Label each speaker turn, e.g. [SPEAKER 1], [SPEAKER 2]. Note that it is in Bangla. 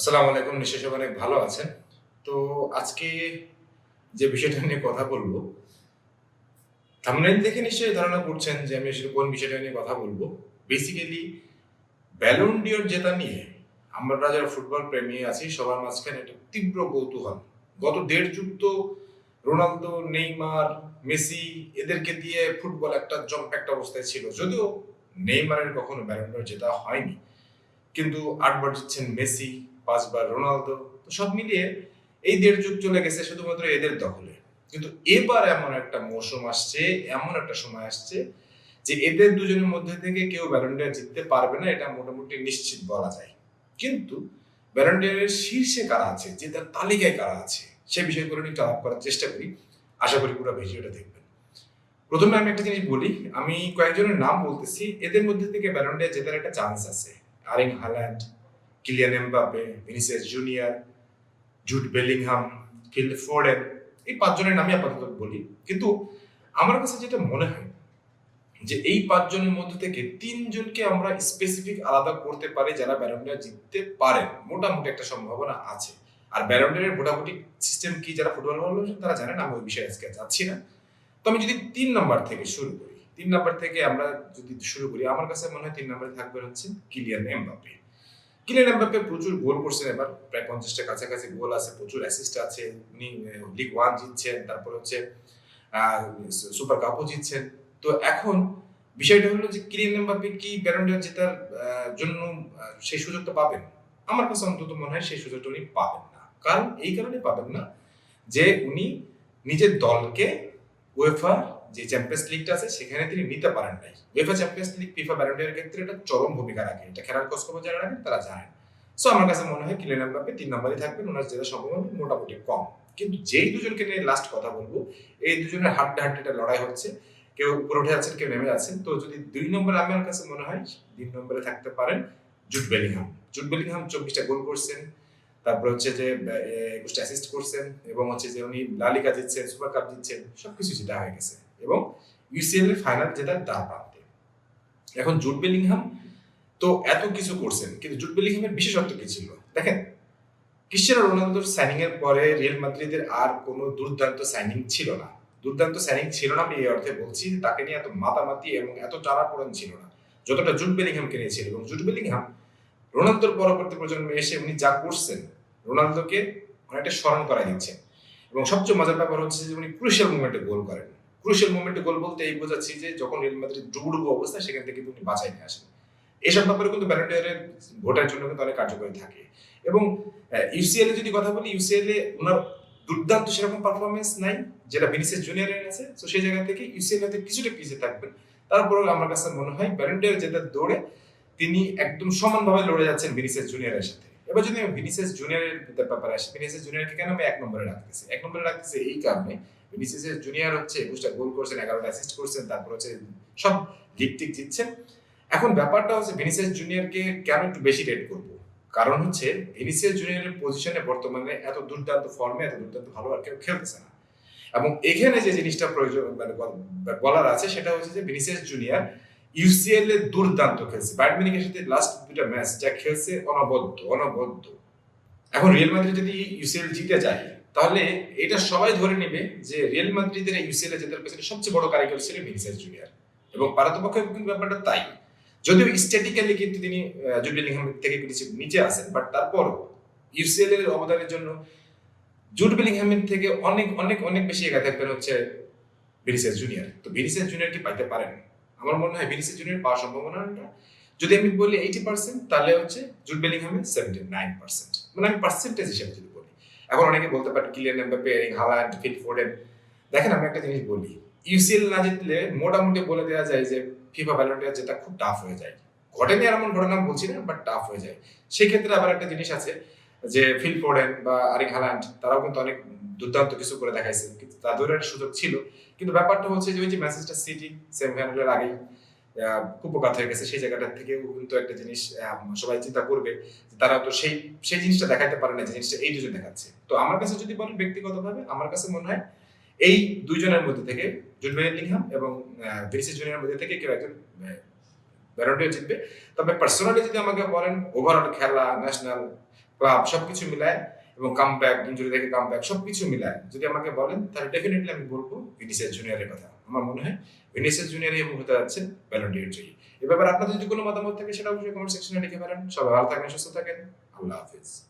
[SPEAKER 1] আসসালামু আলাইকুম সবাই অনেক ভালো আছেন। তো আজকে যে বিষয়টা নিয়ে কথা বলব থামনেল দেখে নিশ্চয়ই ধারণা করছেন যে আমি আসলে কোন বিষয়টা নিয়ে কথা বলব। বেসিক্যালি ব্যালন ডিওর জেতা নিয়ে আমরা যারা ফুটবল প্রেমী আছি, সবার মাঝখানে একটা তীব্র কৌতূহল। গত দেড় যুগ তো রোনালদো, নেইমার, মেসি এদেরকে দিয়ে ফুটবল একটা জম্প একটা অবস্থায় ছিল। যদিও নেইমারের কখনো ব্যালন ডিওর জেতা হয়নি। কিন্তু আটবার জিতছেন মেসি, পাঁচবার রোনালদো। তো সব মিলিয়ে এই দেড় যুগ চলে গেছে, শুধুমাত্র এদের দখলে। কিন্তু এবার এমন একটা মৌসুম আসছে, এমন একটা সময় আসছে যে এদের দুজনের মধ্যে থেকে কেউ ব্যালন্ডিয়ার জিততে পারবে না, এটা মোটামুটি নিশ্চিত বলা যায়। কিন্তু ব্যালন্ডিয়ারের শীর্ষে কারা আছে, যে তার তালিকায় কারা আছে, সে বিষয়গুলো নিয়ে একটু আলাপ করার চেষ্টা করি। আশা করি পুরো ভিডিওটা দেখবেন। প্রথমে আমি একটা জিনিস বলি, আমি কয়েকজনের নাম বলতেছি, এদের মধ্যে থেকে ব্যালন্ডিয়ার জেতার একটা চান্স আছে। Erling Haaland Kylian Mbappe Vinicius Junior Jude Bellingham Phil Foden এই পাঁচজনের নামই আপাতত বলি। কিন্তু আমার কাছে যেটা মনে হয়, যে এই পাঁচজনের মধ্যে থেকে তিনজনকে আমরা স্পেসিফিক আলাদা করতে পারি যারা ব্যালন্ডিয়ার জিততে পারেন মোটামুটি একটা সম্ভাবনা আছে। আর ব্যালন্ডিয়ারের মোটামুটি সিস্টেম কি যারা ফুটবল ভালোবাসেন তারা জানেন আমি ওই বিষয়ে আজকে যাচ্ছি না। তো আমি যদি তিন নাম্বার থেকে শুরু করি তিন নাম্বার থেকে আমরা যদি শুরু করি, আমার কাছে মনে হয় তিন নাম্বারে থাকবে হচ্ছে কিলিয়ান এমবাপে কিলিয়ান এমবাপে প্রচুর গোল করছেন এবার, প্রায় পঞ্চাশটা কাছাকাছি গোল আছে, প্রচুর অ্যাসিস্ট আছে, উনি লিগ ওয়ান জিতছেন, তারপর হচ্ছে সুপার কাপও জিতছেন। তো এখন বিষয়টা হলো যে কিলিয়ান এমবাপে কি ব্যালন্ডিয়ার জেতার জন্য সেই সুযোগটা পাবেন? আমার কাছে অন্তত মনে হয় সেই সুযোগটা উনি পাবেন না। কারণ এই কারণে পাবেন না যে উনি নিজের দলকে ওয়েফা যে চ্যাম্পিয়ন্স লিগটা আছে, সেখানে তিনি নিতে পারেন নাই। UEFA Champions League FIFA Ballon d'Or ক্ষেত্রে এটা চরম ভূমিকা রাখে। এটা খেলার খবর যারা রাখেন, তারা জানেন। সো আমার কাছে মনে হয় কিলিয়ান এমবাপে তিন নম্বরই থাকবেন, ওনার জেতার সম্ভাবনা মোটামুটি কম। কিন্তু যেই দুজনকে নিয়ে লাস্ট কথা বলব, এই দুজনের হাড্ডা হাড্ডিটা লড়াই হচ্ছে। কেউ উপরে উঠে আছেন কেউ নেমে আছেন তো যদি দুই নম্বরে আমার কাছে মনে হয়, তিন নম্বরে থাকতে পারেন জুট বেলিংহাম। জুট বেলিংহাম চব্বিশটা গোল করছেন, তারপর হচ্ছে যে একুশটা অ্যাসিস্ট করছেন, এবং হচ্ছে যে উনি লালিকা জিতছেন, সুপার কাপ জিতছেন, সবকিছু যেটা হয়ে গেছে। এবং ইউসিএল এর ফাইনাল যেটা দ্বার প্রান্তে এখন জুট বেলিংহাম তো এত কিছু করছেন, কিন্তু জুট বেলিংহামের বিশেষত্ব কি ছিল? দেখেন, ক্রিশ্চিয়ানো রোনালদোর সাইনিং এর পরে রিয়াল মাদ্রিদের আর কোনো দুর্দান্ত সাইনিং ছিল না। দুর্দান্ত সাইনিং ছিল না আমি এই অর্থে বলছি, তাকে নিয়ে এত মাতামাতি এবং এত টানাপোড়েন ছিল না। যতটা জুট বেলিংহামকে নিয়েছিল এবং জুট বেলিংহাম রোনালদোর পরবর্তী প্রজন্মে এসে উনি যা করছেন, রোনালদোকে অনেকটা স্মরণ করা দিচ্ছেন। এবং সবচেয়ে মজার ব্যাপার হচ্ছে যে উনি ক্রুশিয়াল মুভমেন্টে গোল করেন। ক্রুশিয়াল মুভমেন্টে গোল বলতে এই বোঝাচ্ছি যে যখন রিয়াল মাদ্রিদ ডুবুডুবু অবস্থা, সেখান থেকে কিন্তু বাঁচাই নিয়ে আসেন। এইসব ব্যাপারে কিন্তু ব্যালেন্টিয়ারের ভোটের জন্য কিন্তু অনেক কার্যকরী থাকে। এবং ইউসিএল এ যদি কথা বলি ইউসিএল এ ওনার দুর্দান্ত সেরকম পারফরমেন্স নাই, যেটা ভিনিসিয়াস জুনিয়রের আছে। তো সেই জায়গা থেকে ইউসিএল এতে কিছুটা পিছিয়ে থাকবেন। তারপরেও আমার কাছে মনে হয় ব্যালেন্টিয়ার যেটা দৌড়ে তিনি একদম সমানভাবে লড়ে যাচ্ছেন ভিনিসিয়াস জুনিয়রের সাথে। এবার যদি আমি ভিনিসিয়াস জুনিয়রের ব্যাপারে আসি ভিনিসিয়াস জুনিয়রকে কেন আমি এক নম্বরে রাখতেছি? এক নম্বরে রাখতেছি এই কারণে ভিনিসিয়াস জুনিয়র হচ্ছে একুশটা গোল করছেন, এগারোটা অ্যাসিস্ট করছেন, তারপর হচ্ছে সব লিগ টিক জিতছেন। এখন ব্যাপারটা হচ্ছে ভিনিসিয়াস জুনিয়রকে কেন একটু বেশি রেট করব? কারণ হচ্ছে ভিনিসিয়াস জুনিয়রের পজিশনে বর্তমানে এত দুর্দান্ত ফর্মে এত দুর্দান্ত ভালো আর কেউ খেলতেছে না। এবং এখানে যে জিনিসটা প্রয়োজন মানে বলার আছে, সেটা হচ্ছে যে ভিনিসিয়াস জুনিয়র ইউসিএল এ দুর্দান্ত খেলছে। বায়ার্ন মিউনিখের সাথে লাস্ট দুটা ম্যাচ যা খেলছে অনবদ্য অনবদ্য। এখন রিয়াল মাদ্রিদ যদি ইউসিএল জিতে যায়, তাহলে এটা সবাই ধরে নেবে যে রিয়াল মাদ্রিদের ইউসিএল জেতার পেছনে সবচেয়ে বড় কারিগর ছিল ভিনিসিয়াস জুনিয়র এবং পারতপক্ষে কিন্তু ব্যাপারটা তাই। যদিও স্ট্যাটিক্যালি কিন্তু তিনি জুড বেলিংহাম থেকে কিছু নিচে আসেন বাট তারপরও ইউসিএল এর অবদানের জন্য জুড বেলিংহামের থেকে অনেক অনেক অনেক বেশি এগিয়ে থাকবেন হচ্ছে ভিনিসিয়াস জুনিয়র তো ভিনিসিয়াস জুনিয়র কি পাইতে পারেন। আমার মনে হয় ভিনিসিয়াস জুনিয়র পাওয়ার সম্ভাবনাটা যদি আমি বলি এইটি পার্সেন্ট তাহলে হচ্ছে জুড বেলিংহামের সেভেন্টি নাইন পার্সেন্ট মানে আমি পার্সেন্টেজ হিসেবে যদি বলি। এখন অনেকে বলতে পারেন Kylian Mbappe Erling Haaland Phil Foden দেখেন আমি একটা জিনিস বলি ইউসিএল না জিতলে মোটামুটি বলে দেওয়া যায় যে ফিফা ভ্যালেন্টিয়ার যেটা খুব টাফ হয়ে যায়। ঘটেনি এমন ঘটনা বলছি না বাট টাফ হয়ে যায়। সেই ক্ষেত্রে আবার একটা জিনিস আছে যে ফিল ফোর্ডেন বা আরিং হালান্ড তারাও কিন্তু অনেক দুর্দান্ত কিছু করে দেখাইছে। কিন্তু তাদেরও একটা সুযোগ ছিল। কিন্তু ব্যাপারটা হচ্ছে যে ওই যে ম্যাসেজটা সিটি সেমিফাইনালের আগেই কুপকাত হয়ে গেছে। সেই জায়গাটা থেকে কিন্তু একটা জিনিস সবাই চিন্তা করবে তারা তো সেই সেই জিনিসটা দেখাতে পারে না, যে জিনিসটা এই দুজন দেখাচ্ছে। তো আমার কাছে যদি বলেন ব্যক্তিগতভাবে, আমার কাছে মনে হয় এই দুইজনের মধ্যে থেকে জুড বেলিংহাম এবং ভিনিসিয়াস জুনিয়রের মধ্যে থেকে কেউ একজন ব্যারন্ডিয়ার জিতবে। তবে পার্সোনালি যদি আমাকে বলেন ওভারঅল খেলা ন্যাশনাল ক্লাব সবকিছু মিলায় এবং কাম ব্যাক ইঞ্জুরি থেকে কাম ব্যাক সবকিছু মিলায়। যদি আমাকে বলেন, তাহলে ডেফিনেটলি আমি বলব ভিনিসিয়াস জুনিয়রের কথা। আমার মনে হয় ভিনিসিয়াস জুনিয়র এবং হতে যাচ্ছে ব্যালন্ডিয়ার জয়ী। এ ব্যাপারে আপনাদের যদি কোনো মতামত থাকে, সেটা অবশ্যই কমেন্ট সেকশনে লিখে পারেন। সবাই ভালো থাকেন সুস্থ থাকেন। আল্লাহ হাফিজ।